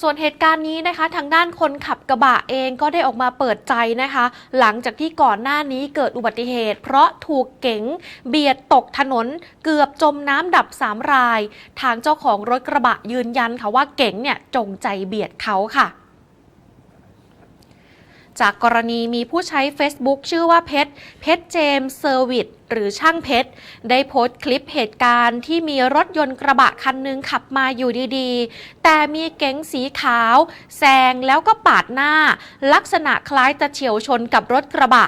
ส่วนเหตุการณ์นี้นะคะ ทางด้านคนขับกระบะเองก็ได้ออกมาเปิดใจนะคะ หลังจากที่ก่อนหน้านี้เกิดอุบัติเหตุ เพราะถูกเก๋งเบียดตกถนน เกือบจมน้ำดับสามราย ทางเจ้าของรถกระบะยืนยันค่ะว่าเก๋งเนี่ยจงใจเบียดเขาค่ะ จากกรณีมีผู้ใช้ Facebook ชื่อว่าเพชรเพชรเจมส์เซอร์วิสหรือช่างเพชร ได้โพสต์คลิปเหตุการณ์ที่มีรถยนต์กระบะคันหนึ่งขับมาอยู่ดีๆ แต่มีเก๋งสีขาวแซงแล้วก็ปาดหน้า ลักษณะคล้ายจะเฉียวชนกับรถกระบะ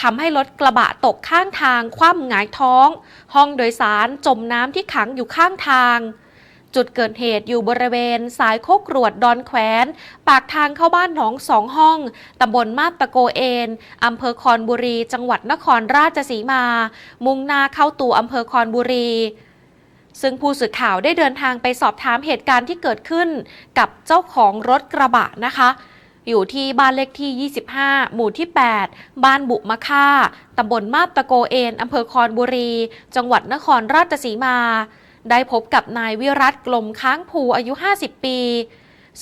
ทำให้รถกระบะตกข้างทางคว่ำหงายท้อง ห้องโดยสารจมน้ำที่ขังอยู่ข้างทาง จุดเกิดเหตุอยู่บริเวณ สายโคกรวดดอนแขวน ปากทางเข้าบ้านหนองสองห้อง ตำบลมาบตะโกเอนอำเภอคอนบุรี จังหวัดนครราชสีมา มุ่งหน้าเข้าตัวอำเภอคอนบุรีซึ่งผู้สื่อข่าวได้เดินทางไปสอบถามเหตุการณ์ที่เกิดขึ้นกับเจ้าของรถกระบะนะคะ อยู่ที่บ้านเลขที่ 25 หมู่ที่ 8 บ้านบุมะค่าตำบลมาบตะโกเอนอำเภอคอนบุรี จังหวัดนครราชสีมา ได้พบกับนายวิรัตกลมค้างภูอายุ 50 ปี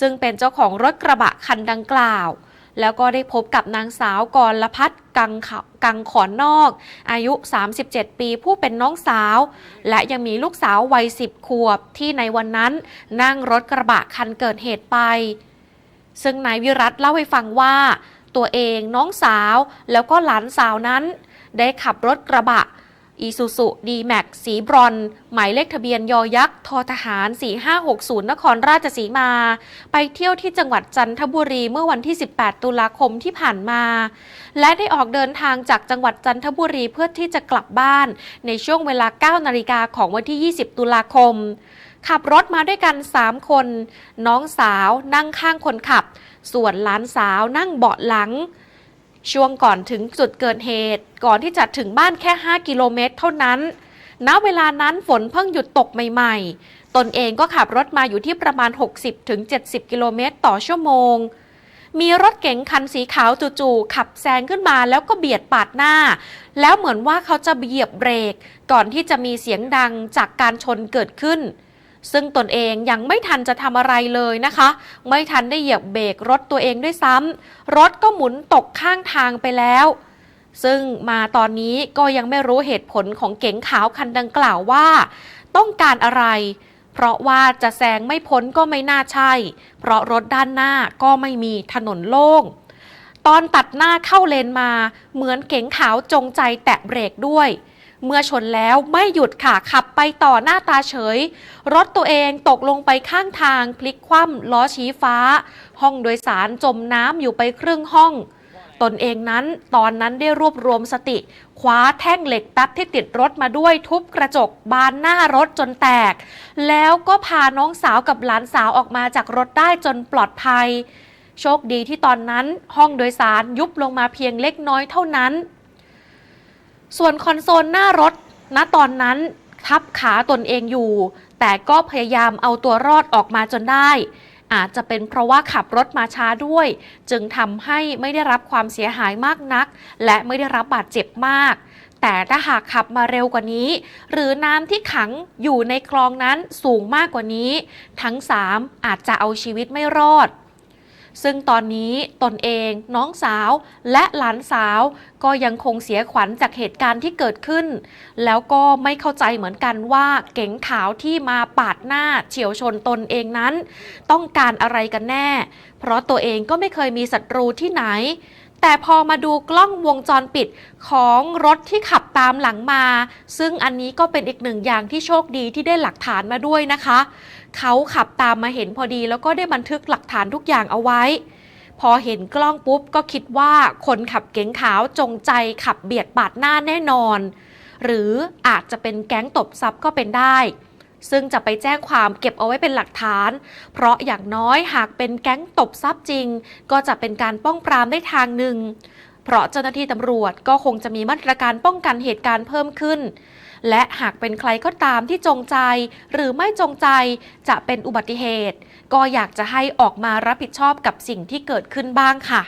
ซึ่งเป็นเจ้าของรถกระบะคันดังกล่าว แล้วก็ได้พบกับนางสาวกรลพัฒน์กังขะกังขอนนอก อายุ 37 ปีผู้เป็นน้องสาว และยังมีลูกสาววัย 10 ขวบที่ในวันนั้นนั่งรถกระบะคันเกิดเหตุไป ซึ่งนายวิรัตเล่าให้ฟังว่า ตัวเองน้องสาวแล้วก็หลานสาวนั้น ได้ขับรถกระบะ อีซูซูดีแม็กสีบรอน หมายเลขทะเบียนยอยักษ์ทอทหาร 4560 นครราชสีมา ไปเที่ยวที่จังหวัดจันทบุรีเมื่อวันที่ 18 ตุลาคมที่ผ่านมา และได้ออกเดินทางจากจังหวัดจันทบุรีเพื่อที่จะกลับบ้าน ในช่วงเวลา 9 นาฬิกาของวันที่ 20 ตุลาคม ขับรถมาด้วยกัน 3 คน น้องสาวนั่งข้างคนขับ ส่วนหลานสาวนั่งเบาะหลัง ช่วงก่อนถึงจุดเกิดเหตุ ก่อนที่จะถึงบ้านแค่ 5 กิโลเมตรเท่านั้น ณ เวลานั้นฝนเพิ่งหยุดตกใหม่ ๆ ตนเองก็ขับรถมาอยู่ที่ประมาณ 60-70 กิโลเมตรต่อชั่วโมง มีรถเก๋งคันสีขาวจู่ๆขับแซงขึ้นมาแล้วก็เบียดปาดหน้า แล้วเหมือนว่าเขาจะเหยียบเบรก ก่อนที่จะมีเสียงดังจากการชนเกิดขึ้น ซึ่งตนเองยังไม่ทันจะทำอะไรเลยนะคะ ไม่ทันได้เหยียบเบรกรถตัวเองด้วยซ้ำรถก็หมุนตกข้างทางไปแล้ว ซึ่งมาตอนนี้ก็ยังไม่รู้เหตุผลของเก๋งขาวคันดังกล่าวว่า ต้องการอะไร เพราะว่าจะแซงไม่พ้นก็ไม่น่าใช่ เพราะรถด้านหน้าก็ไม่มีถนนโล่งตอนตัดหน้าเข้าเลนมาเหมือนเก๋งขาวจงใจแตะเบรกด้วย เมื่อชนแล้วไม่หยุดค่ะ ขับไปต่อหน้าตาเฉย รถตัวเองตกลงไปข้างทาง พลิกคว่ำล้อชี้ฟ้า ห้องโดยสารจมน้ำอยู่ไปครึ่งห้อง ตนเองนั้นตอนนั้นได้รวบรวมสติ คว้าแท่งเหล็กแป๊บที่ติดรถมาด้วยทุบกระจกบานหน้ารถจนแตก แล้วก็พาน้องสาวกับหลานสาวออกมาจากรถได้จนปลอดภัย โชคดีที่ตอนนั้นห้องโดยสารยุบลงมาเพียงเล็กน้อยเท่านั้น ส่วนคอนโซลหน้ารถณตอนนั้นทับขาตนเองอยู่ แต่ก็พยายามเอาตัวรอดออกมาจนได้ อาจจะเป็นเพราะว่าขับรถมาช้าด้วย จึงทำให้ไม่ได้รับความเสียหายมากนัก และไม่ได้รับบาดเจ็บมาก แต่ถ้าหากขับมาเร็วกว่านี้ หรือน้ำที่ขังอยู่ในคลองนั้นสูงมากกว่านี้ ทั้ง 3 อาจจะเอาชีวิตไม่รอด ซึ่งตอนนี้ตนเองน้องสาวและหลานสาวก็ยังคงเสียขวัญจากเหตุการณ์ที่เกิดขึ้น แล้วก็ไม่เข้าใจเหมือนกันว่าเก๋งขาวที่มาปาดหน้าเฉียวชนตนเองนั้น ต้องการอะไรกันแน่ เพราะตัวเองก็ไม่เคยมีศัตรูที่ไหน แต่พอมาดูกล้องวงจรปิดของรถที่ขับตามหลังมา ซึ่งอันนี้ก็เป็นอีกหนึ่งอย่างที่โชคดีที่ได้หลักฐานมาด้วยนะคะ เขาขับตามมาเห็นพอดีแล้วก็ได้บันทึกหลักฐานทุกอย่างเอาไว้ พอเห็นกล้องปุ๊บก็คิดว่าคนขับเก๋งขาวจงใจขับเบียดปาดหน้าแน่นอน หรืออาจจะเป็นแก๊งตบทรัพย์ก็เป็นได้ ซึ่งจะไปแจ้งความเก็บเอาไว้เป็นหลักฐาน เพราะอย่างน้อยหากเป็นแก๊งตบทรัพย์จริง ก็จะเป็นการป้องปรามได้ทางหนึ่ง เพราะเจ้าหน้าที่ตำรวจก็คงจะมีมาตรการป้องกันเหตุการณ์เพิ่มขึ้น และหากเป็นใครก็ตามที่จงใจ หรือไม่จงใจจะเป็นอุบัติเหตุ ก็อยากจะให้ออกมารับผิดชอบกับสิ่งที่เกิดขึ้นบ้างค่ะ